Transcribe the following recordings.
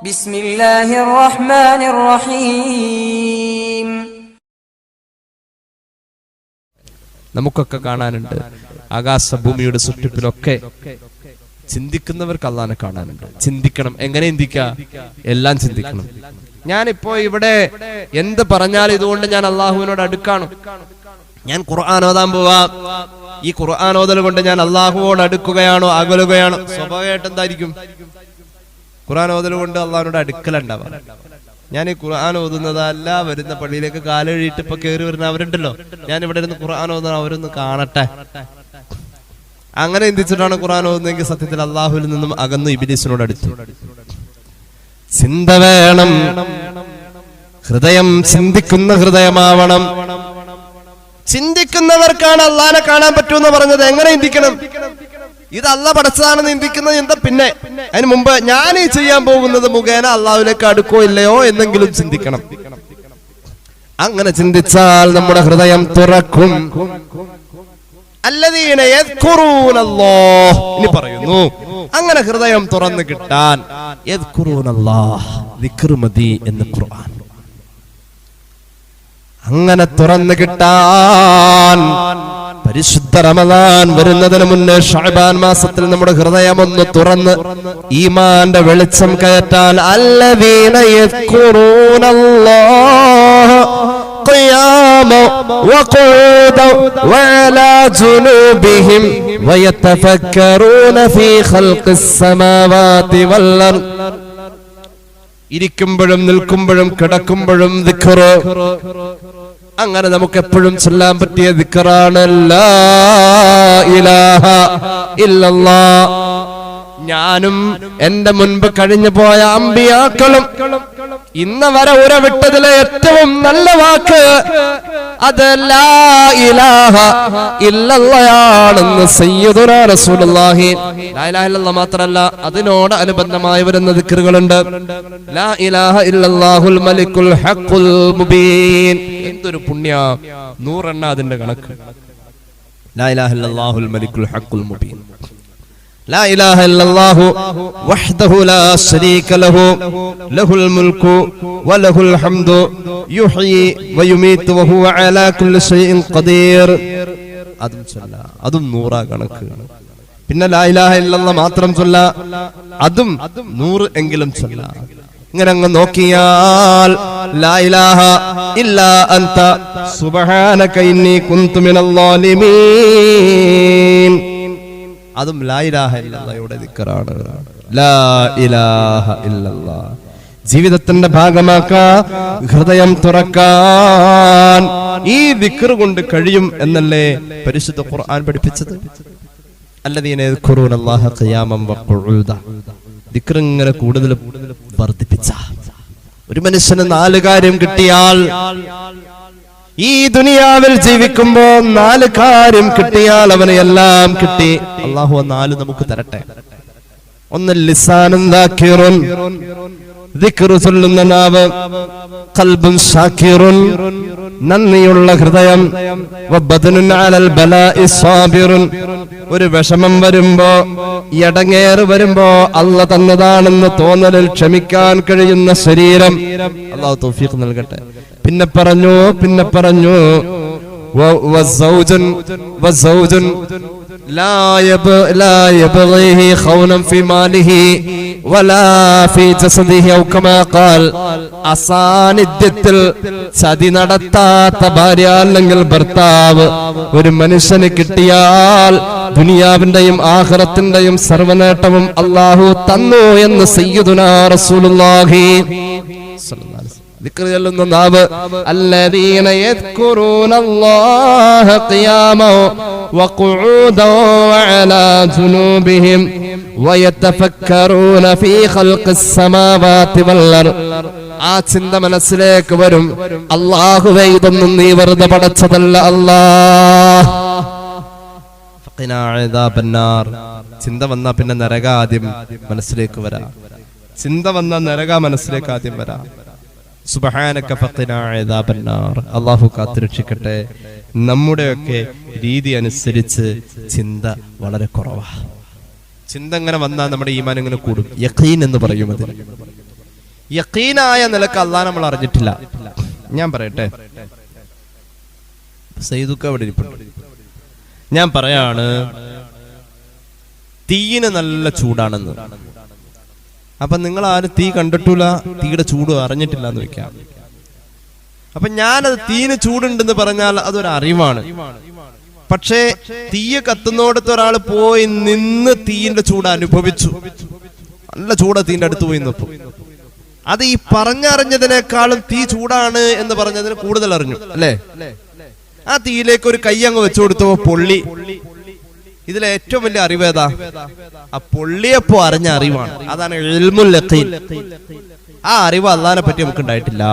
ബിസ്മില്ലാഹിർ റഹ്മാനിർ റഹീം നമുക്കൊക്കെ കാണാനുണ്ട് ആകാശഭൂമിയുടെ സൃഷ്ടിപ്പിലൊക്കെ ചിന്തിക്കുന്നവർക്ക് അല്ലാനെ കാണാനുണ്ട്. ചിന്തിക്കണം. എങ്ങനെ ചിന്തിക്കുക എല്ലാം ചിന്തിക്കണം. ഞാനിപ്പോ ഇവിടെ എന്ത് പറഞ്ഞാൽ ഇതുകൊണ്ട് ഞാൻ അള്ളാഹുവിനോട് അടുക്കാണ്. ഞാൻ ഖുർആൻ പോവാ. ഈ ഖുർആൻ കൊണ്ട് ഞാൻ അള്ളാഹുവോട് അടുക്കുകയാണോ അകലുകയാണോ? സ്വഭാവമായിട്ട് എന്തായിരിക്കും? ഖുർആൻ ഓതൽ കൊണ്ട് അള്ളാഹിനോട് അടുക്കലുണ്ടാവാം. ഞാൻ ഈ ഖുർആൻ ഓതുന്നതല്ല വരുന്ന പള്ളിയിലേക്ക് കാലെഴുതിയിട്ട് ഇപ്പൊ കയറി വരുന്ന അവരുണ്ടല്ലോ. ഞാൻ ഇവിടെ ഇരുന്ന് ഖുർആൻ ഓതുന്ന അവരൊന്ന് കാണട്ടെ. അങ്ങനെ ചിന്തിച്ചിട്ടാണ് ഖുർആൻ ഓതുന്നെങ്കിൽ സത്യത്തിൽ അള്ളാഹുവിൽ നിന്നും അകന്നു ഇബിലിസിനോട് അടുത്തു. ചിന്ത വേണം. ഹൃദയം ചിന്തിക്കുന്ന ഹൃദയമാവണം. ചിന്തിക്കുന്നവർക്കാണ് അള്ളാനെ കാണാൻ പറ്റൂന്ന് പറഞ്ഞത്. എങ്ങനെ ചിന്തിക്കണം? ഇത് അല്ല പടച്ചതാണെന്ന് ചിന്തിക്കുന്നത് എന്താ പിന്നെ? അതിന് മുമ്പ് ഞാൻ ഈ ചെയ്യാൻ പോകുന്നത് മുഖേന അള്ളാഹുലേക്ക് അടുക്കോ ഇല്ലയോ എന്നെങ്കിലും ചിന്തിക്കണം. അങ്ങനെ ചിന്തിച്ചാൽ നമ്മുടെ ഹൃദയം തുറക്കും. ഇനി പറയുന്നു. അങ്ങനെ ഹൃദയം തുറന്നു കിട്ടാൻ എന്ന് ഖുർആൻ. അങ്ങനെ തുറന്നു കിട്ടാൻ പരിശുദ്ധ റമദാൻ വരുന്നതിന് മുന്നേ ഷഅബാൻ മാസത്തിൽ നമ്മുടെ ഹൃദയം ഒന്ന് തുറന്ന് ഈമാന്റെ വെളിച്ചം കയറ്റാൻ അല്ലദീന യദ്കുറൂനല്ലാഹ قياما وقعودا وعلى جنوبهم ويتفكرون في خلق السماوات والأرض ഇരിക്കുമ്പോഴും നിൽക്കുമ്പോഴും കിടക്കുമ്പോഴും ദിക്കറ് അങ്ങനെ നമുക്ക് എപ്പോഴും ചൊല്ലാൻ പറ്റിയ ദിക്കറാണ് ഇലാഹ ഇല്ലല്ലാ. ഞാനും എന്റെ മുൻപ് കഴിഞ്ഞു പോയ അമ്പിയാക്കളും ഇന്ന് വരെ ഉരവിട്ടതിലെ ഏറ്റവും നല്ല വാക്ക് അത് ലാ ഇലാഹ ഇല്ലല്ലയാണെന്ന് സയ്യിദുനാ റസൂലുള്ളാഹി. ലാ ഇലാഹ ഇല്ലല്ലാഹ് അതിനോട് അനുബന്ധമായി വരുന്ന മുബീൻ. എന്തൊരു പുണ്യ നൂറെണ്ണ അതിന്റെ കണക്ക്. ലാ ഇലാഹ ഇല്ലല്ലാഹുൽ മലിക്കുൽ ഹഖുൽ മുബീൻ. لا إله إلا الله وحده لا شريك له له الملك وله الحمد يحيي ويميت وهو على كل شيء قدير അതും ചൊല്ല. അതും നൂറാ കണക്ക്. പിന്നെ ലായിലാഹ ഇല്ലെന്ന മാത്രം ചൊല്ല. അതും നൂറ് എങ്കിലും ചൊല്ല. ഇങ്ങനെ അങ്ങ് നോക്കിയാൽ ലായിലാഹ ഇല്ല അന്ത. സുബഹാനക ഇന്നി കുന്തു മിനൽ അതും ലായിലാഹ ഇലാഹ ഇല്ലല്ലയുടെ ദിക്കറാണ്. ജീവിതത്തിന്റെ ഭാഗമാക്ക ഹൃദയം തുറക്കാൻ. ഈ ദിക്കർ കൊണ്ട് കഴിയും എന്നല്ലേ പരിശുദ്ധ ഖുർആൻ പഠിപ്പിച്ചത്? ദിക്ർ ഇങ്ങനെ കൂടുതൽ വർദ്ധിപ്പിച്ച. ഒരു മനുഷ്യന് നാല് കാര്യം കിട്ടിയാൽ ഈ ദുനിയാവിൽ ജീവിക്കുമ്പോ നാല് കാര്യം കിട്ടിയാൽ അവന് എല്ലാം കിട്ടി. അള്ളാഹു നാല് നമുക്ക് തരട്ടെ. ഒന്ന് ലിസാനും ചൊല്ലുന്ന നന്ദിയുള്ള ഹൃദയം ഒരു വിഷമം വരുമ്പോ ഇടങ്ങേറ് വരുമ്പോ അല്ല തന്നതാണെന്ന് തോന്നലിൽ ക്ഷമിക്കാൻ കഴിയുന്ന ശരീരം. അള്ളാഹു തൗഫീഖ് നൽകട്ടെ. പിന്നെ പറഞ്ഞു പിന്നെ പറഞ്ഞു വ- വസൗജുൻ വസൗജുൻ لا يب لا يبغيه خونا في ماله ولا في جسده أو كما قال അസാന്നിധ്യത്തിൽ ചതി നടത്താത്ത ഭാര്യ അല്ലെങ്കിൽ ഭർത്താവ് ഒരു മനുഷ്യന് കിട്ടിയാൽ ദുനിയാവിന്റെയും ആഹ്റത്തിന്റെയും സർവനേട്ടവും അള്ളാഹു തന്നു എന്ന് സയ്യിദുനാ റസൂലുള്ളാഹി സ്വല്ലല്ലാഹു ദിക്ർ ചൊല്ലുന്ന നാവ്. അല്ലദീന യദ്കുറൂന അല്ലാഹ ഖിയാമൗ വഖുഊദൗ വഅലാ ജുനൂബിഹിം വയതഫക്കറൂന ഫീ ഖൽഖിസ് സമാവാതി വൽ ആ ചിന്ത മനസ്സിലേക്ക് വരും. അള്ളാഹുവേ ഇതൊന്നും നീ വെറുതെ പടച്ചതല്ല അല്ലാഹ് ചിന്ത വന്നാ പിന്നെ നരക ആദ്യം മനസ്സിലേക്ക് വരാ. ചിന്ത വന്ന നരക മനസ്സിലേക്ക് ആദ്യം വരാം. അള്ളാഹു കാത്തുരക്ഷിക്കട്ടെ. നമ്മുടെയൊക്കെ രീതി അനുസരിച്ച് ചിന്ത വളരെ കുറവാ. ചിന്ത ഇങ്ങനെ വന്നാൽ നമ്മുടെ ഈമാൻ ഇങ്ങനെ കൂടും. യഖീൻ എന്ന് പറയും അതിന്. യക്കീനായ നിലയ്ക്ക് അള്ളാഹ് നമ്മൾ അറിഞ്ഞിട്ടില്ല. ഞാൻ പറയട്ടെ. സെയ്തുക്ക അവിടെ ഞാൻ പറയാണ് തീയിന് നല്ല ചൂടാണെന്ന്. അപ്പൊ നിങ്ങൾ ആരും തീ കണ്ടിട്ടില്ല തീയുടെ ചൂട് അറിഞ്ഞിട്ടില്ല എന്ന് വെക്കാം. അപ്പൊ ഞാനത് തീന് ചൂടുണ്ടെന്ന് പറഞ്ഞാൽ അതൊരു അറിവാണ്. പക്ഷേ തീയ കത്തുന്നോടത്ത് ഒരാൾ പോയി നിന്ന് തീയിന്റെ ചൂട് അനുഭവിച്ചു. നല്ല ചൂട തീന്റെ അടുത്ത് പോയി നിന്നപ്പോ. അത് ഈ പറഞ്ഞറിഞ്ഞതിനേക്കാളും തീ ചൂടാണ് എന്ന് പറഞ്ഞതിന് കൂടുതൽ അറിഞ്ഞു അല്ലേ? ആ തീയിലേക്ക് ഒരു കൈ അങ്ങ് വെച്ചു കൊടുത്തപ്പോ പൊള്ളി. ഇതിലെ ഏറ്റവും വലിയ അറിവ് ഏതാ? ആ പൊള്ളിയപ്പോ അറിഞ്ഞ അറിവാണ്. അതാണ് യഖീൻ. ആ അറിവ് അള്ളഹാനെ പറ്റി നമുക്ക് ഉണ്ടായിട്ടില്ല.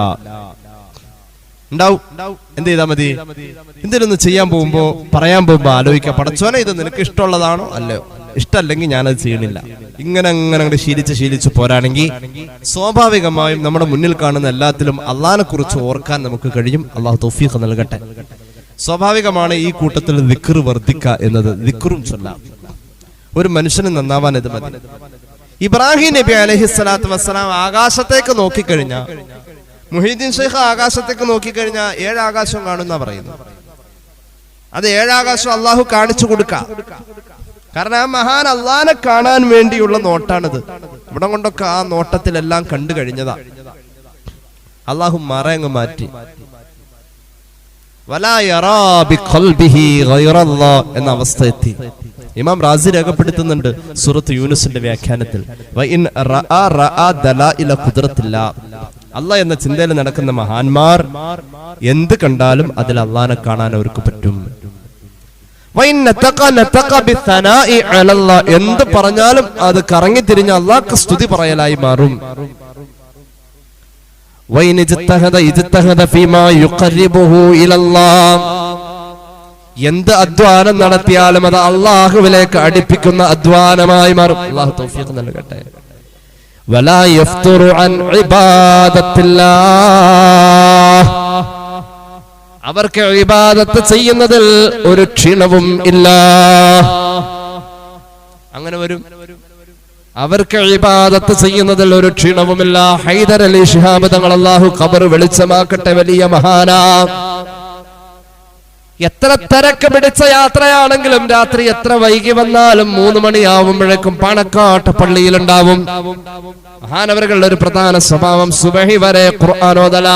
ഉണ്ടാവും. എന്ത് ചെയ്താ മതി? എന്തിനൊന്ന് ചെയ്യാൻ പോകുമ്പോ പറയാൻ പോകുമ്പോ ആലോചിക്കാം. പടച്ചോനെ ഇത് നിനക്ക് ഇഷ്ടമുള്ളതാണോ? അല്ലയോ ഇഷ്ടമല്ലെങ്കിൽ ഞാനത് ചെയ്യണില്ല. ഇങ്ങനെ അങ്ങനെ അങ്ങോട്ട് ശീലിച്ച് ശീലിച്ച് പോരാണെങ്കിൽ സ്വാഭാവികമായും നമ്മുടെ മുന്നിൽ കാണുന്ന എല്ലാത്തിലും അള്ളഹാനെ കുറിച്ച് ഓർക്കാൻ നമുക്ക് കഴിയും. അള്ളാഹു തൗഫീഖ് നൽകട്ടെ. സ്വാഭാവികമാണ് ഈ കൂട്ടത്തിൽ ദിക്ർ വർദ്ധിക്കുക എന്നത് ദിക്റും ചൊല്ലാം. ഒരു മനുഷ്യന് നന്നാവാൻ ഇത് മതി. ഇബ്രാഹിം നബി അലഹി സ്വലാത്തു വസ്സലാം ആകാശത്തേക്ക് നോക്കിക്കഴിഞ്ഞ മുഹീദ്ദീൻ ഷെയ്ഖ് ആകാശത്തേക്ക് നോക്കിക്കഴിഞ്ഞാൽ ഏഴ് കാണുന്ന പറയുന്നു അത് ഏഴാകാശം അള്ളാഹു കാണിച്ചു കൊടുക്ക. കാരണം ആ മഹാൻ അള്ളാനെ കാണാൻ വേണ്ടിയുള്ള നോട്ടാണിത്. ഇവിടെ കൊണ്ടൊക്കെ ആ നോട്ടത്തിലെല്ലാം കണ്ടു കഴിഞ്ഞതാ. അള്ളാഹു മറയങ്ങ് മാറ്റി. എന്ന അവസ്ഥ എത്തി ഇമാം റാസി രേഖപ്പെടുത്തുന്നുണ്ട് സൂറത്ത് യൂനുസിന്റെ വ്യാഖ്യാനത്തിൽ. അല്ല എന്ന ചിന്തയിൽ നടക്കുന്ന മഹാന്മാർ എന്ത് കണ്ടാലും അതിൽ അള്ളാഹിനെ കാണാൻ അവർക്ക് പറ്റും. എന്ത് പറഞ്ഞാലും അത് കറങ്ങി തിരിഞ്ഞ് അള്ളാഹ്ക്ക് സ്തുതി പറയലായി മാറും. എന്ത് അധ്വാനം നടത്തിയാലും അത് അള്ളാഹുവിലേക്ക് അടുപ്പിക്കുന്ന അധ്വാനമായി മാറും. തൗഫീഖ് നൽകട്ടെ. അവർക്ക് വിവാദത്ത് ചെയ്യുന്നതിൽ ഒരു ക്ഷീണവും ഇല്ല അങ്ങനെ വരും. അവർക്ക് ഇബാദത്ത് ചെയ്യുന്നതിൽ ഒരു ക്ഷീണവുമില്ല. ഹൈദർ അലി ഷിഹാബ് തങ്ങൾ അള്ളാഹു ഖബർ വെളിച്ചമാക്കട്ടെ വലിയ മഹാന. എത്ര തിരക്ക് പിടിച്ച യാത്രയാണെങ്കിലും രാത്രി എത്ര വൈകി വന്നാലും മൂന്ന് മണിയാവുമ്പോഴേക്കും പാണക്കാട്ട് പള്ളിയിലുണ്ടാവും. മഹാനവരുടെ ഒരു പ്രധാന സ്വഭാവം സുബഹി വരെ ഖുർആാനോദല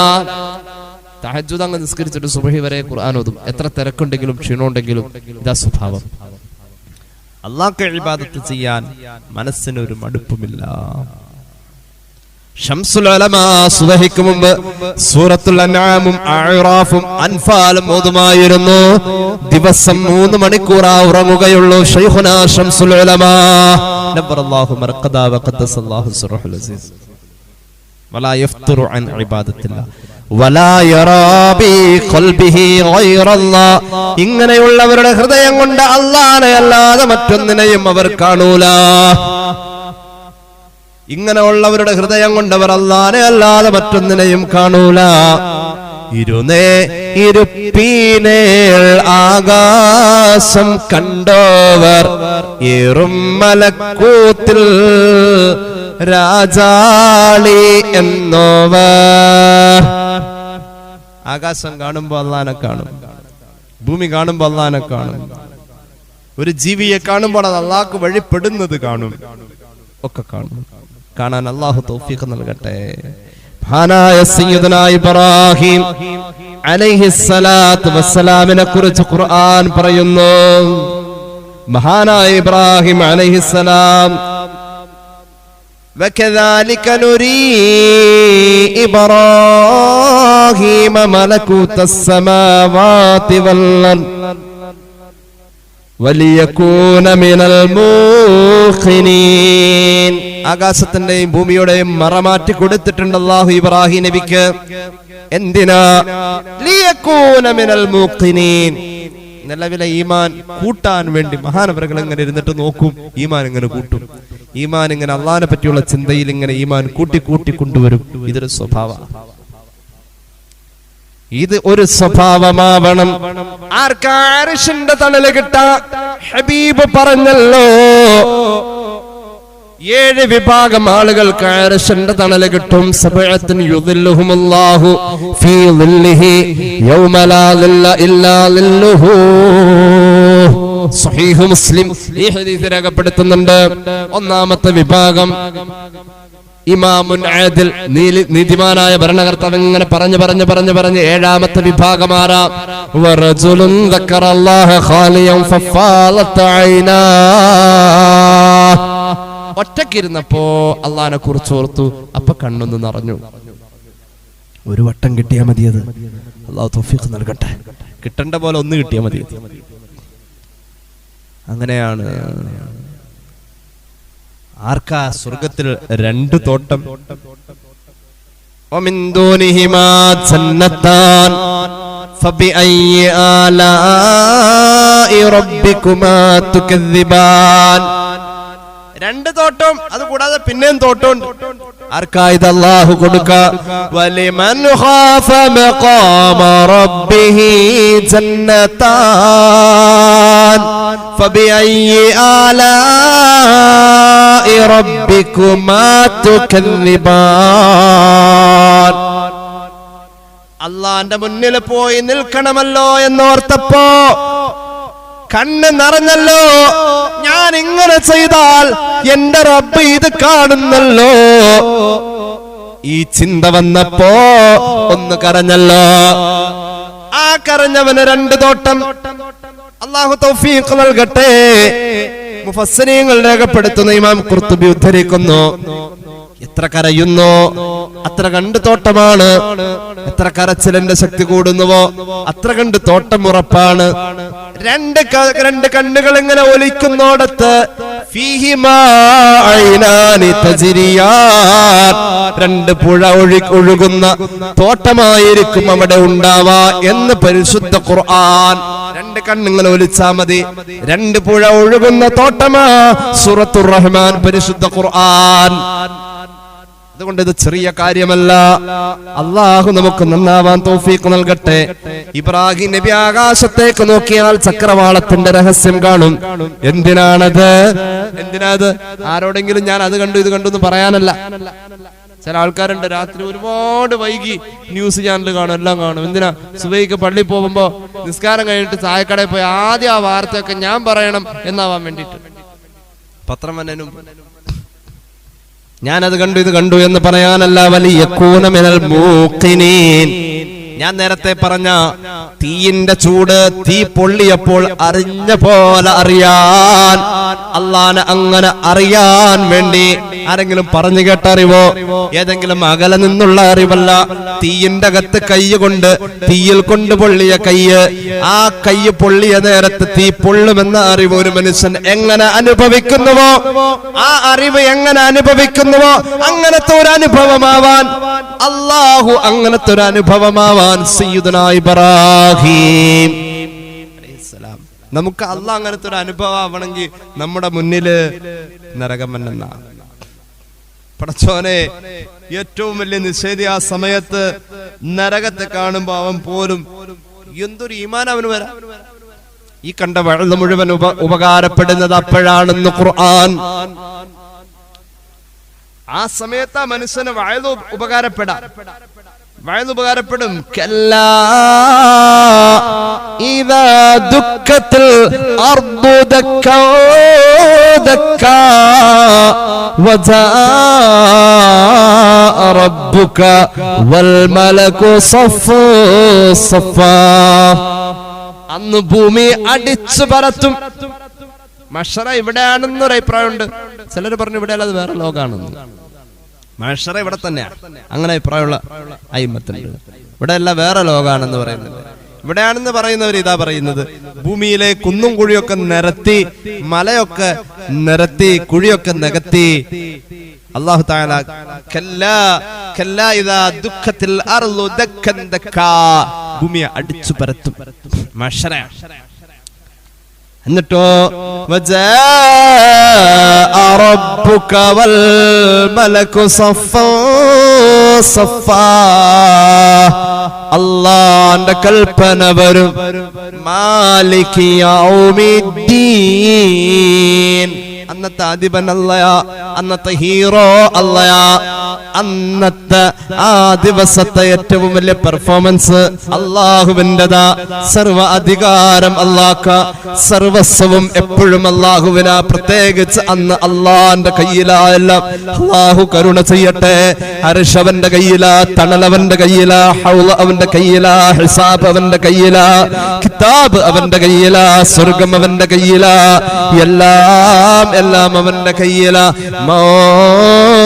തഹജുദ് അങ്ങ് നിസ്കരിച്ചിട്ട് സുബഹി വരെ ഖുർആാനോദും എത്ര തിരക്കുണ്ടെങ്കിലും ക്ഷീണമുണ്ടെങ്കിലും ഇതാ സ്വഭാവം. അള്ളാഹ്ക്ക് ഇബാദത്ത് ചെയ്യാൻ മനസ്സിനൊരു മടുപ്പുമില്ല. സുബഹിക്ക് മുമ്പ് സൂറത്തുൽ അൻആമും അഅറാഫും അൻഫാലും ദിവസം മൂന്ന് മണിക്കൂറാ ഉറങ്ങുകയുള്ളൂ ഷംസുൽ ഉലമാ. അസീസ്. വലാ യഫ്തുറു അൻ ഇങ്ങനെയുള്ളവരുടെ ഹൃദയം കൊണ്ട് അള്ളാനെ അല്ലാതെ മറ്റൊന്നിനെയും അവർ കാണൂല. ഇങ്ങനെയുള്ളവരുടെ ഹൃദയം കൊണ്ടവർ അല്ലാനെ അല്ലാതെ മറ്റൊന്നിനെയും കാണൂല. ഇരുനേ ഇരുപ്പീനേൾ ആകാശം കണ്ടോവർ ഏറും മലക്കൂത്തിൽ രാജാളി എന്നോവർ. ആകാശം കാണുമ്പോ അള്ളാനെ കാണും. ഭൂമി കാണുമ്പോ അള്ളാനെ കാണും. ഒരു ജീവിയെ കാണുമ്പോൾ അത് അള്ളാഹ്ക്ക് വഴിപ്പെടുന്നത് കാണും. ഒക്കെ കാണും. കാണാൻ അള്ളാഹു തൗഫീഖ് നൽകട്ടെ. മഹാനായ ഇബ്രാഹിം അലൈഹിസ്സലാത്തു വസ്സലാമിനെ കുറിച്ച് ഖുർആൻ പറയുന്നു. മഹാനായ ഇബ്രാഹിം അലൈഹിസ്സലാം وكذلك نري إبراهيم ملكوت السماوات والأرض വലിയകൂന മിനൽ മൂഖിനീൻ ആകാശത്തിന്റെയും ഭൂമിയുടെയും മറമാറ്റി കൊടുത്തിട്ടുണ്ട് അല്ലാഹു ഇബ്രാഹിം നബിക്ക് എന്തിനാ ലിയകൂന മിനൽ മൂഖിനീൻ നിലവിലെ ഈമാൻ കൂട്ടാൻ വേണ്ടി മഹാനവരകൾ ഇങ്ങനെ ഇരുന്നിട്ട് നോക്കും ഈമാൻ ഇങ്ങനെ കൂട്ടും ഈമാൻ ഇങ്ങനെ അള്ളാഹിനെ പറ്റിയുള്ള ചിന്തയിൽ ഇങ്ങനെ ഈമാൻ കൂട്ടി കൂട്ടി കൊണ്ടുവരും. ഇതൊരു സ്വഭാവമാണ് ഇത് ഒരു സ്വഭാവമാവണം. ആർക്കാരിഷിന്റെ തണൽ കിട്ട? ഹബീബ് പറഞ്ഞല്ലോ. ഏഴ് വിഭാഗം ആളുകൾക്ക് അർശന്റെ തണൽ കിട്ടും. യുദില്ലുഹുമുല്ലാഹു ഫീ സ്വഹീഹ് മുസ്ലിം ഈ ഹദീസ് രേഖപ്പെടുത്തുന്നുണ്ട്. ഒന്നാമത്തെ വിഭാഗം ഇമാമുൻ ആദിൽ നീതിമാനായ ഭരണകർത്താവ് ഇങ്ങനെ പറഞ്ഞു പറഞ്ഞു പറഞ്ഞു പറഞ്ഞു ഏഴാമത്തെ വിഭാഗമാരാ. ഫഫാലത ഒറ്റക്കിരുന്നപ്പോ അള്ളഹാനെ കുറിച്ച് ഓർത്തു. അപ്പൊ കണ്ണൊന്ന് നിറഞ്ഞു. ഒരു വട്ടം കിട്ടിയാ മതിയത്. അള്ളാഹു നൽകട്ടെ. കിട്ടേണ്ട പോലെ ഒന്ന് കിട്ടിയാ മതി. അങ്ങനെയാണ്. ആർക്കാ സ്വർഗത്തിൽ രണ്ട് തോട്ടം? രണ്ട് തോട്ടം അത് കൂടാതെ പിന്നെയും തോട്ടം വലി ഇത് അള്ളാഹു കൊടുക്ക? വലിമൻ فبأي آلاء ربكما تكذبان അള്ളാന്റെ മുന്നിൽ പോയി നിൽക്കണമല്ലോ എന്നോർത്തപ്പോ കണ്ണ് നിറഞ്ഞല്ലോ ഞാൻ ഇങ്ങനെ ചെയ്താൽ എന്റെ റബ്ബ് ഇത് കാണുന്നല്ലോ ഈ ചിന്ത വന്നപ്പോ ഒന്ന് കരഞ്ഞല്ലോ ആ കരഞ്ഞവന് രണ്ട് തോട്ടം അള്ളാഹു തൗഫീഖ് നൽകട്ടെ. മുഫസ്സനീങ്ങൾ രേഖപ്പെടുത്തുന്ന ഇമാം ഖുർത്തുബി ഉദ്ധരിക്കുന്നു. എത്ര കരയുന്നോ അത്ര കണ്ട് തോട്ടമാണ്. എത്ര കരച്ചിലിന്റെ ശക്തി കൂടുന്നുവോ അത്ര കണ്ട് തോട്ടം ഉറപ്പാണ്. രണ്ട് രണ്ട് കണ്ണുകൾ ഇങ്ങനെ ഒലിക്കുന്നോടത്ത്. രണ്ട് പുഴ ഒഴി ഒഴുകുന്ന തോട്ടമായിരിക്കും അവിടെ ഉണ്ടാവാ എന്ന് പരിശുദ്ധ ഖുർആൻ. രണ്ട് കണ്ണിങ്ങനെ ഒലിച്ചാ മതി. രണ്ട് പുഴ ഒഴുകുന്ന തോട്ടമാ സൂറത്തുർ റഹ്മാൻ പരിശുദ്ധ ഖുർആൻ. അതുകൊണ്ട് ഇത് ചെറിയ കാര്യമല്ല. അള്ളാഹു നമുക്ക് നന്നാവാൻ തോഫീക്ക് നൽകട്ടെ. ഇബ്രാഹിം നബി ആകാശത്തേക്ക് നോക്കിയാൽ ചക്രവാളത്തിന്റെ രഹസ്യം കാണും. എന്തിനാണത്? എന്തിനാത്? ആരോടെങ്കിലും ഞാൻ അത് കണ്ടു ഇത് കണ്ടു എന്ന് പറയാനല്ല. ചില ആൾക്കാരുണ്ട് രാത്രി ഒരുപാട് വൈകി ന്യൂസ് ചാനൽ കാണും എല്ലാം കാണും. എന്തിനാ? സുബൈക്ക് പള്ളി പോകുമ്പോ നിസ്കാരം കഴിഞ്ഞിട്ട് ചായക്കടയിൽ പോയി ആദ്യം ആ വാർത്തയൊക്കെ ഞാൻ പറയണം എന്നാവാൻ വേണ്ടിയിട്ട്. പത്രം വന്നതിനും ഞാനത് കണ്ടു ഇത് കണ്ടു എന്ന് പറയാനല്ല വലിയ കൂനമിനൽ മൂക്കിനീൻ. ഞാൻ നേരത്തെ പറഞ്ഞ തീയിന്റെ ചൂട് തീ പൊള്ളിയപ്പോൾ അറിഞ്ഞ പോലെ അറിയാൻ അള്ളാനെ അങ്ങനെ അറിയാൻ വേണ്ടി ആരെങ്കിലും പറഞ്ഞു കേട്ട അറിവോ ഏതെങ്കിലും അകലെ നിന്നുള്ള അറിവല്ല. തീയിന്റെ അകത്ത് കൈ കൊണ്ട് തീയിൽ കൊണ്ട് പൊള്ളിയ കയ്യ് ആ കൈ പൊള്ളിയ നേരത്ത് തീ പൊള്ളുമെന്ന അറിവ് ഒരു മനുഷ്യൻ എങ്ങനെ അനുഭവിക്കുന്നുവോ? ആ അറിവ് എങ്ങനെ അനുഭവിക്കുന്നുവോ? അങ്ങനത്തെ ഒരു അനുഭവമാവാൻ അള്ളാഹു അങ്ങനത്തെ ഒരു അനുഭവമാവാൻ ഇബ്രാഹിം അലൈഹിസ്സലാം. നമുക്ക് അല്ല അങ്ങനത്തെ ഒരു അനുഭവം ആവണമെങ്കിൽ നമ്മുടെ മുന്നിൽ നരകമന്നെന്ന പടച്ചോനെ ഏറ്റവും വലിയ നിഷേധി ആ സമയത്ത് നരകത്തെ കാണുമ്പോ അവൻ പോലും എന്തൊരു ഈമാൻ അവന് വരാം. ഈ കണ്ട വെള്ളം മുഴുവൻ ഉപ ഉപകാരപ്പെടുന്നത് അപ്പോഴാണെന്ന് ഖുർആൻ. ആ സമയത്ത് ആ മനുഷ്യന് വയത് ഉപകാരപ്പെടാം. വയത് ഉപകാരപ്പെടും കല്ലാ ഇതാ ദുഃഖത്തിൽ അർബു ദക്കാ ദക്കാ وجاء ربك والملك صفا صفا അന്ന് ഭൂമി അടിച്ചു പരത്തും മഷറ ഇവിടെയാണെന്നൊരു അഭിപ്രായമുണ്ട് ചിലർ പറഞ്ഞു ഇവിടെ അല്ലാതെ വേറെ ലോകാണെന്ന് മഷറ ഇവിടെ തന്നെയാണ് അങ്ങനെ അഭിപ്രായമുള്ള അയിമത്തുണ്ട്. ഇവിടെ അല്ല വേറെ ലോകാണെന്ന് പറയുന്നത്. ഇവിടെയാണെന്ന് പറയുന്നവർ ഇതാ പറയുന്നത്. ഭൂമിയിലെ കുന്നും കുഴിയൊക്കെ നിരത്തി മലയൊക്കെ നിരത്തി കുഴിയൊക്കെ നികത്തി. അള്ളാഹു താല ദുഃഖത്തിൽ ഭൂമിയെ അടിച്ചു പരത്തും എന്നിട്ടോ? അറബുക്കവൽ മലക്കു സഫ സഫ അല്ലാന്റെ കൽപ്പന വരും. വരും മാലിക്കിയാ അന്നത്തെ അധിപൻ അല്ലയാ അന്നത്തെ ഹീറോ അല്ലയാ അന്നത്തെ ആ ദിവസത്തെ ഏറ്റവും വലിയ പെർഫോമൻസ് അള്ളാഹുവിന്റെതാ സർവ അധികാരം അള്ളാഹ്ക്ക സർവസ്വവും എപ്പോഴും അള്ളാഹുവിനാ പ്രത്യേകിച്ച് അന്ന് അള്ളാന്റെ കയ്യിലായെല്ലാം അള്ളാഹു കരുണ ചെയ്യട്ടെ. ഹർഷവന്റെ കയ്യിലാ തണലവന്റെ കയ്യിലാ ഹൗല അവന്റെ കയ്യിലാ ഹിസാബ് അവന്റെ കയ്യിലാ കിതാബ് അവന്റെ കയ്യിലാ സ്വർഗം അവന്റെ കയ്യിലാ. എല്ലാം എല്ലാം അവന്റെ കയ്യിലാ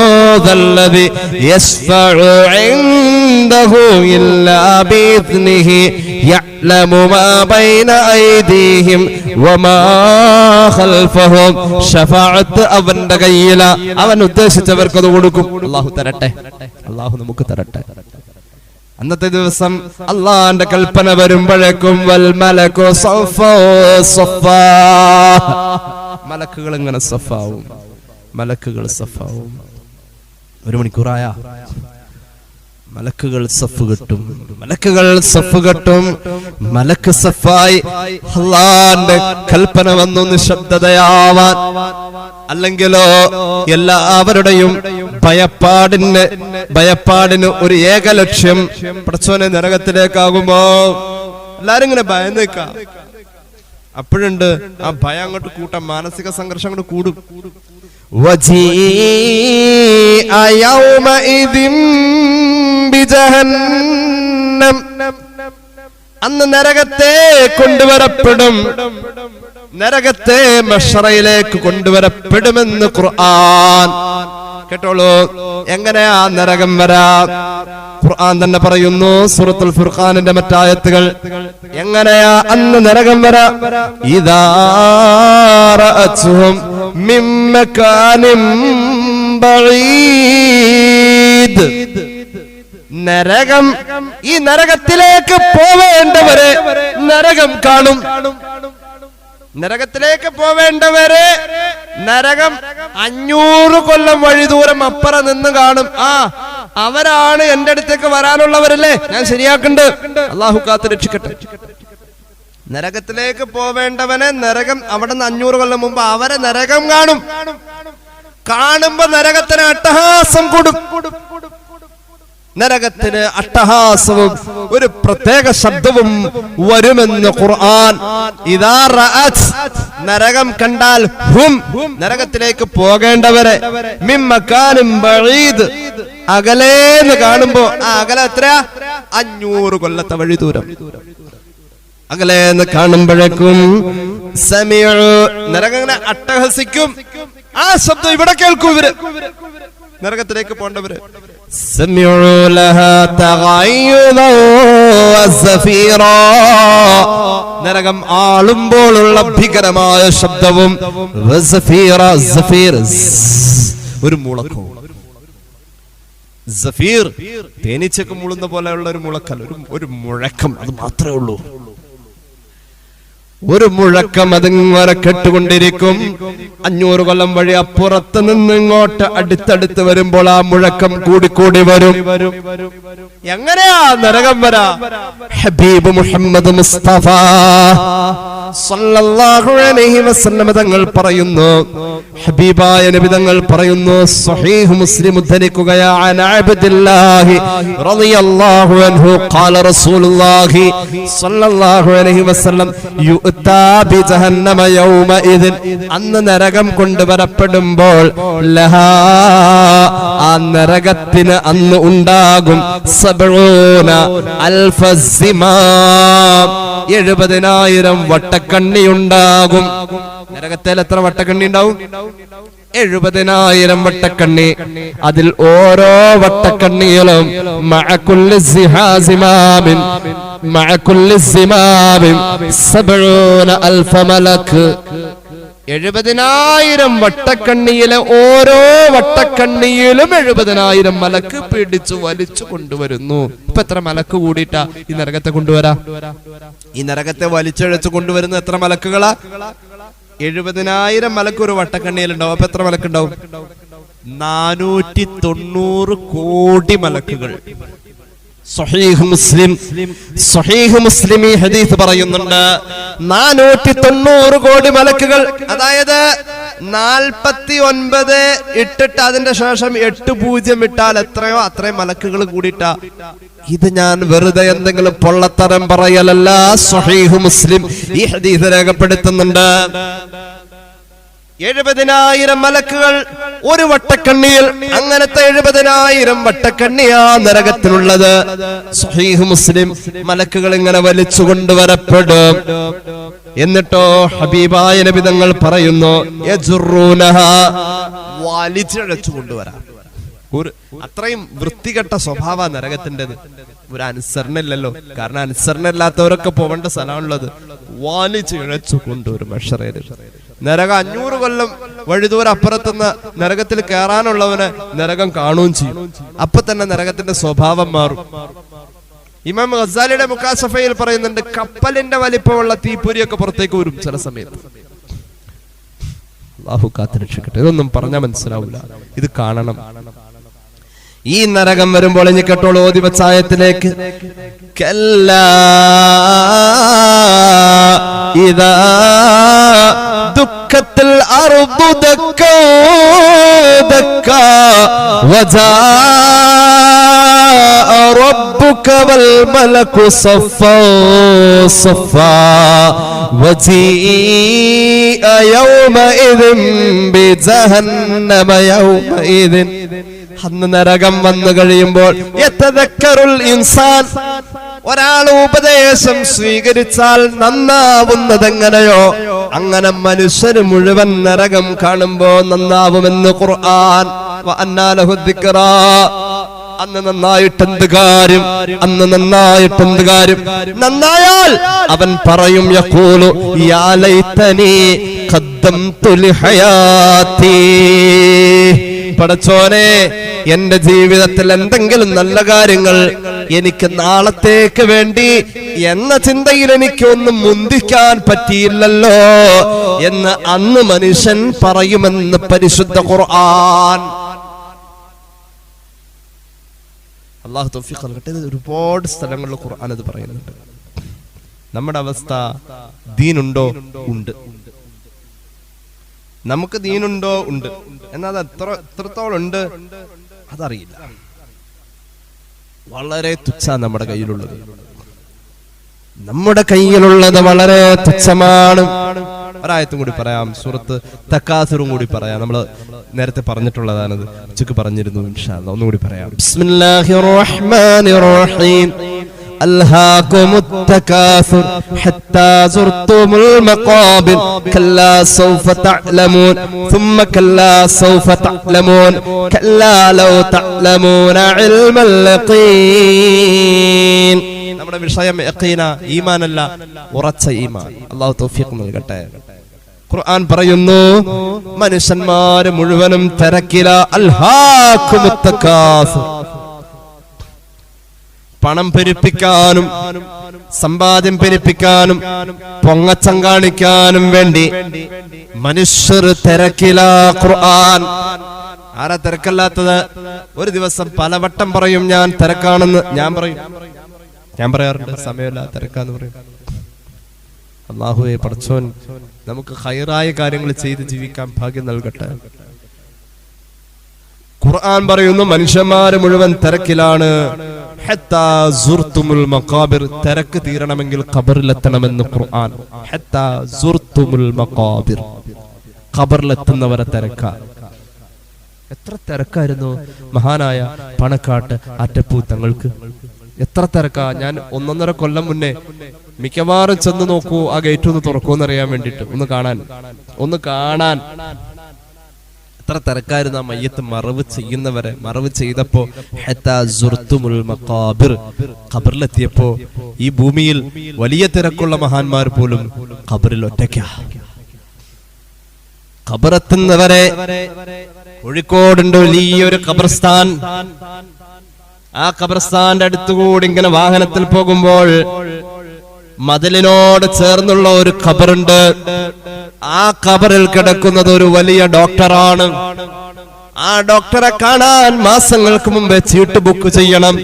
മോദല്ലതി يشفع عنده إلا بإذنه يعلم ما بين أيديهم وما خلفهم شفاعة അവന്റെ കയ്യില അവൻ ഉദ്ദേശിച്ചവർക്ക് അത് കൊടുക്കും അള്ളാഹു തരട്ടെ അള്ളാഹു നമുക്ക് തരട്ടെ അന്നത്തെ ദിവസം അള്ളാന്റെ കൽപ്പന വരുമ്പോഴേക്കും വൽ മലക്കോ സഫോ സഫാ മലക്കുകൾ ഇങ്ങനെ സഫാവും. മലക്കുകൾ സഫാവും. ഒരു മണിക്കൂറായ. മലക്കുകൾ സഫ് കെട്ടും. മലക്കുകൾ സഫ് കെട്ടും. മലക്ക് സഫായി. അള്ളാന്റെ കൽപ്പന വന്നു നിശബ്ദതയാവാൻ. അല്ലെങ്കിലോ എല്ലാവരുടെയും ഭയപ്പാടിന് ഭയപ്പാടിന് ഒരു ഏക ലക്ഷ്യം പ്രച്ചോനെ നരകത്തിലേക്കാകുമ്പോ എല്ലാരും ഇങ്ങനെ ഭയന്ന് നിൽക്കാം അപ്പോഴുണ്ട് ആ ഭയം അങ്ങോട്ട് കൂട്ടാം മാനസിക സംഘർഷം അങ്ങോട്ട് കൂടും. അന്ന് നരകത്തെ കൊണ്ടുവരപ്പെടും. നരകത്തെ മഷറയിലേക്ക് കൊണ്ടുവരപ്പെടുമെന്ന് ഖുർആൻ. കേട്ടോളൂ. എങ്ങനെയാ നരകം വരാം? ഖുർആൻ തന്നെ പറയുന്നു സൂറത്തുൽ ഫുർഖാനിന്റെ മറ്റായത്തുകൾ. എങ്ങനെയാ അന്ന് നരകം വരാ? ഇതാ നരകം ഈ നരകത്തിലേക്ക് പോവേണ്ടവരെ നരകം കാണും. നരകത്തിലേക്ക് പോവേണ്ടവരെ നരകം അഞ്ഞൂറ് കൊല്ലം വഴി ദൂരം അപ്പറ നിന്ന് കാണും. ആ അവരാണ് എന്റെ അടുത്തേക്ക് വരാനുള്ളവരല്ലേ? ഞാൻ ശരിയാക്കണ്ട്. അള്ളാഹു കാത്ത് രക്ഷിക്കട്ടെ. നരകത്തിലേക്ക് പോവേണ്ടവനെ നരകം അവിടെ നിന്ന് അഞ്ഞൂറ് കൊല്ലം മുമ്പ് അവരെ നരകം കാണും. കാണുമ്പോ നരകത്തിന് അട്ടഹാസം കൊടും നരകത്തിന് അട്ടഹാസവും ഒരു പ്രത്യേക ശബ്ദവും വരുമെന്ന് ഖുർആൻ. ഇതാ നരകം കണ്ടാൽ ഹും നരകത്തിലേക്ക് പോകേണ്ടവരെ മിമ്മക്കാനും ബഈദ് അകലേന്ന് കാണുമ്പോ ആ അകല എത്ര അഞ്ഞൂറ് കൊല്ലത്തെ വഴി ദൂരം. അകലേന്ന് കാണുമ്പോഴേക്കും സമീഉ നരകങ്ങനെ അട്ടഹസിക്കും. ആ ശബ്ദം ഇവിടെ കേൾക്കും ഇവർ. നരകത്തിലേക്ക് പോണ്ടവര്. നരകം ആളുമ്പോഴുള്ള ഭീകരമായ ശബ്ദവും ഒരു മുളക്കവും സഫീർ തേനീച്ചക്ക് മുളുന്ന പോലെയുള്ള ഒരു മുളക്കൽ ഒരു ഒരു മുഴക്കം അത് മാത്രമേ ഉള്ളൂ. ഒരു മുഴക്കം അതിങ്ങനെ കെട്ടുകൊണ്ടിരിക്കും. അഞ്ഞൂറ് കൊല്ലം വഴി അപ്പുറത്ത് നിന്ന് ഇങ്ങോട്ട് അടുത്തടുത്ത് വരുമ്പോൾ ആ മുഴക്കം കൂടിക്കൂടി വരും. എങ്ങനെയാ നരകം വരാ? ഹബീബ് മുഹമ്മദ് മുസ്തഫ. തങ്ങൾ പറയുന്നു ഹബീബായ നബി തങ്ങൾ പറയുന്നു സ്വഹീഹ് മുസ്ലിം ഉദ്ധരിക്കുകയാ അൻ അബ്ദുല്ലാഹി റളിയല്ലാഹു അൻഹു ഖാല റസൂലുള്ളാഹി സല്ലല്ലാഹു അലൈഹി വസല്ലം യുഅതാ ബി ജഹന്നമ യൗമഇദിൻ അന്ന് നരകം കൊണ്ടുവരപ്പെടുമ്പോൾ ലഹാ ആ നരകത്തിന് അന്ന് ഉണ്ടാകും സബ്ഊന അൽഫ സിമാം എഴുപതിനായിരം വട്ടക്കണ്ണി ഉണ്ടാകും നരകത്തിൽ എത്ര വട്ടക്കണ്ണി ഉണ്ടാവും എഴുപതിനായിരം വട്ടക്കണ്ണി. അതിൽ ഓരോ വട്ടക്കണ്ണിയിലും മഅകുല്ലി എഴുപതിനായിരം വട്ടക്കണ്ണിയിലെ ഓരോ വട്ടക്കണ്ണിയിലും എഴുപതിനായിരം മലക്ക് പിടിച്ചു വലിച്ചു കൊണ്ടുവരുന്നു. ഇപ്പൊ എത്ര മലക്ക് കൂടിയിട്ടാ ഈ നരകത്തെ കൊണ്ടുവരാ? ഈ നരകത്തെ വലിച്ചഴച്ചു കൊണ്ടുവരുന്ന എത്ര മലക്കുകളാ? എഴുപതിനായിരം മലക്ക് ഒരു വട്ടക്കണ്ണിയിലുണ്ടാവും. അപ്പൊ എത്ര മലക്കുണ്ടാവും? നാനൂറ്റി തൊണ്ണൂറ് കോടി മലക്കുകൾ. സ്വഹീഹ് മുസ്ലിം സ്വഹീഹ് മുസ്ലിം ഈ ഹദീസ് പറയുന്നുണ്ട്. നാനൂറ്റി തൊണ്ണൂറ് കോടി മലക്കുകൾ അതായത് നാൽപ്പത്തി ഒൻപത് ഇട്ടിട്ട് അതിന്റെ ശേഷം എട്ട് പൂജ്യം ഇട്ടാൽ എത്രയോ അത്രയും മലക്കുകൾ കൂടിയിട്ടാ. ഇത് ഞാൻ വെറുതെ എന്തെങ്കിലും പൊള്ളത്തരം പറയലല്ല സ്വഹീഹ് മുസ്ലിം ഈ ഹദീസ് രേഖപ്പെടുത്തുന്നുണ്ട്. എഴുപതിനായിരം മലക്കുകൾ ഒരു വട്ടക്കണ്ണിയിൽ അങ്ങനത്തെ എഴുപതിനായിരം വട്ടക്കണ്ണിയാ നരകത്തിലുള്ളത്. സ്വഹീഹ് മുസ്ലിം മലക്കുകൾ ഇങ്ങനെ വലിച്ചു കൊണ്ടുവരപ്പെടും. എന്നിട്ടോ ഹബീബായ നബിതങ്ങൾ പറയുന്നു വലിച്ചഴച്ചു വലിച്ചിഴച്ചു കൊണ്ടുവരാം. ഒരു അത്രയും വൃത്തികെട്ട സ്വഭാവ നരകത്തിന്റെത്. ഒരു അനുസരണയില്ലല്ലോ. കാരണം അനുസരണയില്ലാത്തവരൊക്കെ പോവേണ്ട സ്ഥലമാണുള്ളത്. വാലിച്ച് ഇഴച്ചു കൊണ്ടുവരും മഷറേര് നരകം അഞ്ഞൂറ് കൊല്ലം വഴിദൂരം അപ്പുറത്തുനിന്ന് നരകത്തിൽ കയറാനുള്ളവന് നരകം കാണുകയും ചെയ്യും. അപ്പൊ തന്നെ നരകത്തിന്റെ സ്വഭാവം മാറും. ഇമാം ഗസാലിയുടെ മുക്കാസഫയിൽ പറയുന്നുണ്ട് കപ്പലിന്റെ വലിപ്പമുള്ള തീപ്പൊരിയൊക്കെ പുറത്തേക്ക് വരും ചില സമയത്ത്. അള്ളാഹു കാത്തിരക്ഷിക്കട്ടെ. ഇതൊന്നും പറഞ്ഞാൽ മനസ്സിലാവില്ല ഇത് കാണണം. ഈ നരകം വരുമ്പോൾ ഇനി കേട്ടോളൂ ഓതി വച്ചായത്തിലേക്ക് ഇതാ ദുഃഖത്തിൽ അറുതു ദക്ക ദക്ക വജാ ربك والملك صفا صفا وجيء يومئذ بجهنم يومئذ അന്ന് നരകം വന്നു കഴിയുമ്പോൾ ഇൻസാൻ? ഒരാൾ ഉപദേശം സ്വീകരിച്ചാൽ നന്നാവുന്നതെങ്ങനെയോ? അങ്ങനെ മനുഷ്യന് മുഴുവൻ നരകം കാണുമ്പോ നന്നാവുമെന്ന് ഖുർആൻ. അന്ന് നന്നായിട്ട് എന്ത് കാര്യം? അന്ന് നന്നായിട്ടെന്ത് കാര്യം? നന്നായാൽ അവൻ പറയും യഖൂലു യാ കദ്ദം ഖദ്ദംതു ലിഹയാതി പടച്ചോനെ എന്റെ ജീവിതത്തിൽ എന്തെങ്കിലും നല്ല കാര്യങ്ങൾ എനിക്ക് നാളത്തേക്ക് വേണ്ടി എന്ന ചിന്തയിൽ എനിക്കൊന്നും മുന്തിക്കാൻ പറ്റിയില്ലല്ലോ എന്ന് അന്ന് മനുഷ്യൻ പറയുമെന്ന് പരിശുദ്ധ ഖുർആൻ. അള്ളാഹു തൗഫീഖ് നൽകട്ടെ ഒരുപാട് സ്ഥലങ്ങളിൽ ഖുർആൻ അത് പറയുന്നുണ്ട്. നമ്മുടെ അവസ്ഥ ദീനുണ്ടോ? ഉണ്ട്. നമുക്ക് ദീനുണ്ടോ? ഉണ്ട്. എന്നാൽ അത് എത്ര എത്രത്തോളം ഉണ്ട്? അതറിയില്ല. വളരെ തുച്ഛ നമ്മുടെ കയ്യിലുള്ളത്. നമ്മുടെ കയ്യിലുള്ളത് വളരെ തുച്ഛമാണ്. ഒരായത്തും കൂടി പറയാം. സുഹൃത്ത് തക്കാസുറും കൂടി പറയാം. നമ്മൾ നേരത്തെ പറഞ്ഞിട്ടുള്ളതാണത്. ഉച്ചയ്ക്ക് പറഞ്ഞിരുന്നു ഇൻഷാ അല്ലാ. ഒന്നുകൂടി പറയാം. ألهاكم التكاثر حتى زرتم المقابر كلا سوف تعلمون ثم كلا سوف تعلمون كلا لو تعلمون علم اليقين നമ്മുടെ വിഷയം യഖീന ഈമാനല്ല ഉറച്ച ഈമാൻ അള്ളാഹു തൗഫീഖ് നൽകട്ടെ ഖുർആൻ പറയുന്നു മനുഷ്യന്മാര് മുഴുവനും തിരക്കില അൽഹാക്കുമുത്തക്കാസുർ പണം പെരുപ്പിക്കാനും സമ്പാദ്യം പെരുപ്പിക്കാനും പൊങ്ങച്ചം കാണിക്കാനും വേണ്ടി മനുഷ്യർ തിരക്കിലാ ഖുർആൻ. ആരാ തിരക്കല്ലാത്തത്? ഒരു ദിവസം പലവട്ടം പറയും ഞാൻ തിരക്കാണെന്ന് ഞാൻ പറയും. ഞാൻ പറയാറുണ്ട് സമയമില്ല തിരക്കാന്ന് പറയും. അള്ളാഹുവെ പഠിച്ചോൻ നമുക്ക് ഹൈറായ കാര്യങ്ങൾ ചെയ്ത് ജീവിക്കാൻ ഭാഗ്യം നൽകട്ടെ. ഖുർആൻ പറയുന്നു മനുഷ്യന്മാര് മുഴുവൻ തിരക്കിലാണ്. തിരക്ക് തീരണമെങ്കിൽ ഖബറിലെത്തണമെന്ന് ഖുർആൻ. ഖബറിലെത്തുന്നവരെ തിരക്ക. എത്ര തിരക്കായിരുന്നു മഹാനായ പണക്കാട്ട് അറ്റപ്പൂ തങ്ങൾക്ക് എത്ര തിരക്കാ. ഞാൻ ഒന്നൊന്നര കൊല്ലം മുന്നേ മിക്കവാറും ചെന്ന് നോക്കൂ ആ ഗേറ്റ് ഒന്ന് തുറക്കൂന്നറിയാൻ വേണ്ടിട്ട് ഒന്ന് കാണാൻ. ഒന്ന് കാണാൻ. എത്ര തിരക്കായിരുന്നു ആ മയ്യത്ത് മറവ് ചെയ്യുന്നവരെ. മറവ് ചെയ്തപ്പോ മഖാബിർ ഖബറിലെത്തിയപ്പോ ഈ ഭൂമിയിൽ വലിയ തിരക്കുള്ള മഹാന്മാർ പോലും ഖബറിൽ ഒറ്റയ്ക്ക. ഖബറെത്തുന്നവരെ കോഴിക്കോടുണ്ട് വലിയൊരു ഖബർസ്ഥാൻ. ആ ഖബർസ്ഥാന്റെ അടുത്തുകൂടി ഇങ്ങനെ വാഹനത്തിൽ പോകുമ്പോൾ മതിലിനോട് ചേർന്നുള്ള ഒരു ഖബറുണ്ട്. ആ കബറിൽ കിടക്കുന്നത് ഒരു വലിയ ഡോക്ടറാണ്. ആ ഡോക്ടറെ കാണാൻ മാസങ്ങൾക്ക് മുമ്പേ ചീട്ട് ബുക്ക് ചെയ്യണം.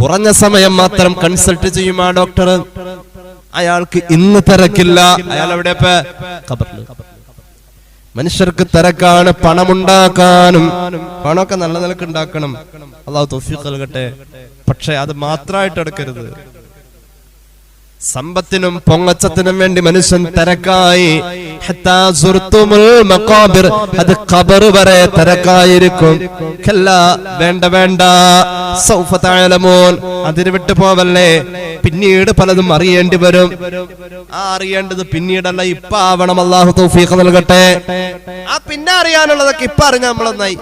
കുറഞ്ഞ സമയം മാത്രം കൺസൾട്ട് ചെയ്യും ആ ഡോക്ടർ. അയാൾക്ക് ഇന്ന് തിരക്കില്ല. അയാൾ എവിടെ മനുഷ്യർക്ക് തിരക്കാണ് പണമുണ്ടാക്കാനും പണമൊക്കെ നല്ല നിലയ്ക്ക് ഉണ്ടാക്കണം. അതാ തൊഫീഖ് നൽകട്ടെ. പക്ഷെ അത് മാത്രമായിട്ട് എടുക്കരുത്. സമ്പത്തിനും പൊങ്ങച്ചത്തിനും വേണ്ടി മനുഷ്യൻ തിരക്കായി. അത് ഖബർ വരെ തിരക്കായിരിക്കും. വേണ്ട വേണ്ട. സൗഫ തഅലമൂൻ. അതിന് വിട്ടു പോവല്ലേ? പിന്നീട് പലതും അറിയേണ്ടി വരും. ആ അറിയേണ്ടത് പിന്നീടല്ല ഇപ്പൊ ആവണം. അള്ളാഹു തൗഫീഖ് നൽകട്ടെ. ആ പിന്നെ അറിയാനുള്ളതൊക്കെ ഇപ്പൊ അറിഞ്ഞ നമ്മളൊന്നായി.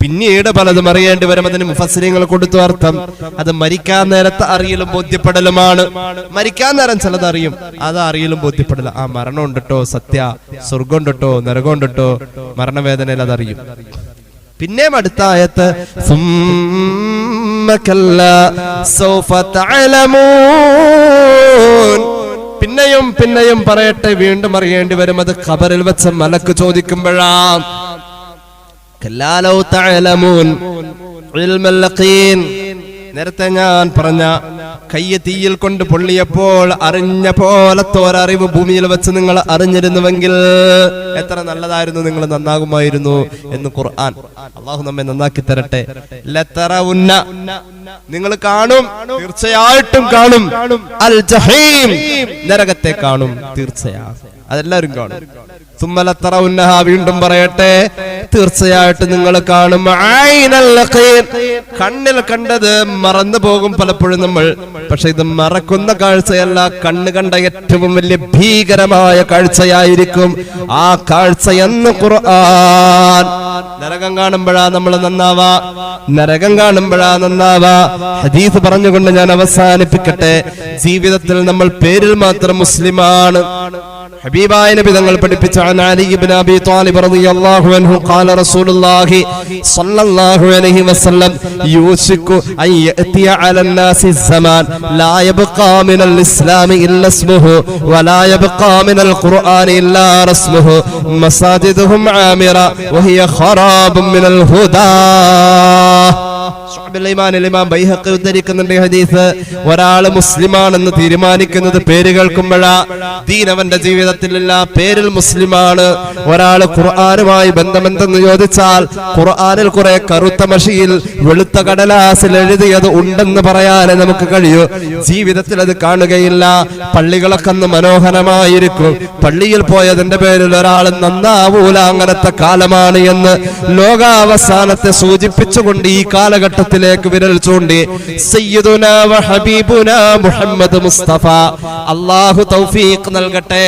പിന്നീട് പലതും അറിയേണ്ടി വരും. അതിന് മുഫസരിങ്ങൾ കൊടുത്തു അർത്ഥം. അത് മരിക്കാൻ നേരത്തെ അറിയലും ബോധ്യപ്പെടലുമാണ്. മരിക്കാൻ നേരം ചിലത് അറിയും. അത് അറിയലും ബോധ്യപ്പെടല. ആ മരണം ഉണ്ടിട്ടോ സത്യ സ്വർഗം ഉണ്ടിട്ടോ നരകം ഉണ്ടിട്ടോ മരണവേദനയിൽ അതറിയും പിന്നെ അടുത്ത പിന്നെയും പിന്നെയും പറയട്ടെ വീണ്ടും അറിയേണ്ടി വരും. അത് ഖബറിൽ വെച്ച മലക്ക് ചോദിക്കുമ്പോഴാ നേരത്തെ ഞാൻ പറഞ്ഞ കയ്യ തീയിൽ കൊണ്ട് പൊള്ളിയപ്പോൾ അറിഞ്ഞ പോലത്തെ ഒരറിവ് ഭൂമിയിൽ വെച്ച് നിങ്ങൾ അറിഞ്ഞിരുന്നുവെങ്കിൽ എത്ര നല്ലതായിരുന്നു നിങ്ങൾ നന്നാകുമായിരുന്നു എന്ന് ഖുർആൻ അള്ളാഹു നമ്മെ നന്നാക്കി തരട്ടെ ലതറവുന്ന നിങ്ങൾ കാണും തീർച്ചയായിട്ടും കാണും അൽ ജഹീം നരകത്തെ കാണും തീർച്ചയായും അതെല്ലാവരും കാണും വീണ്ടും പറയട്ടെ. തീർച്ചയായിട്ടും നിങ്ങൾ കാണും. കണ്ണിൽ കണ്ടത് മറന്നു പോകും പലപ്പോഴും നമ്മൾ. പക്ഷെ ഇത് മറക്കുന്ന കാഴ്ചയല്ല കണ്ണ് കണ്ട ഏറ്റവും വലിയ ഭീകരമായ കാഴ്ചയായിരിക്കും ആ കാഴ്ച എന്ന് ഖുർആൻ നരകം കാണുമ്പോഴാ നമ്മൾ നന്നാവാ. നരകം കാണുമ്പോഴാ നന്നാവാ. ഹദീസ് പറഞ്ഞുകൊണ്ട് ഞാൻ അവസാനിപ്പിക്കട്ടെ. ജീവിതത്തിൽ നമ്മൾ പേരിൽ മാത്രം മുസ്ലിമാണ്. ഹബീബായ നബി തങ്ങൾ പഠിപ്പിച്ച അനാലി ഇബ്നു അബി ത്വാലിബ് റളിയല്ലാഹു അൻഹു ഖാല റസൂലുള്ളാഹി സ്വല്ലല്ലാഹു അലൈഹി വസല്ലം യൂശിക്കു അൻ യഅതിയ സമാൻ ലാ യബ്ഖാ ഇസ്ലാമി ഇല്ല ഇസ്മുഹു വലാ യബ്ഖാ മിനൽ ഇല്ലാ റസ്മുഹു മസാജിദുഹും ആമിറ വഹിയ رسمه مساجدهم عامره وهي خراب من الهدى ഉദ്ധരിക്കുന്നുണ്ട് ഹദീസ്. ഒരാൾ മുസ്ലിമാണെന്ന് തീരുമാനിക്കുന്നത് പേര് കേൾക്കുമ്പോഴാ. ദീൻ അവന്റെ ജീവിതത്തിലില്ല പേരിൽ മുസ്ലിമാണ്. ഒരാൾ ഖുർആനുമായി ബന്ധമെന്തെന്ന് ചോദിച്ചാൽ ഖുർആനിൽ കുറെ കറുത്ത മഷിയിൽ വെളുത്ത കടലാസിൽ എഴുതിയത് ഉണ്ടെന്ന് പറയാനേ നമുക്ക് കഴിയൂ. ജീവിതത്തിൽ അത് കാണുകയില്ല. പള്ളികളൊക്കെ അന്ന് മനോഹരമായിരിക്കും. പള്ളിയിൽ പോയതിന്റെ പേരിൽ ഒരാൾ നന്നാവൂല അങ്ങനത്തെ കാലമാണ് എന്ന് ലോകാവസാനത്തെ സൂചിപ്പിച്ചുകൊണ്ട് ഈ കാലഘട്ടത്തിലേക്ക് വിരൽ ചൂണ്ടി സയ്യിദുന വ മുഹമ്മദ് മുസ്തഫ അള്ളാഹു തൗഫീഖ് നൽകട്ടെ.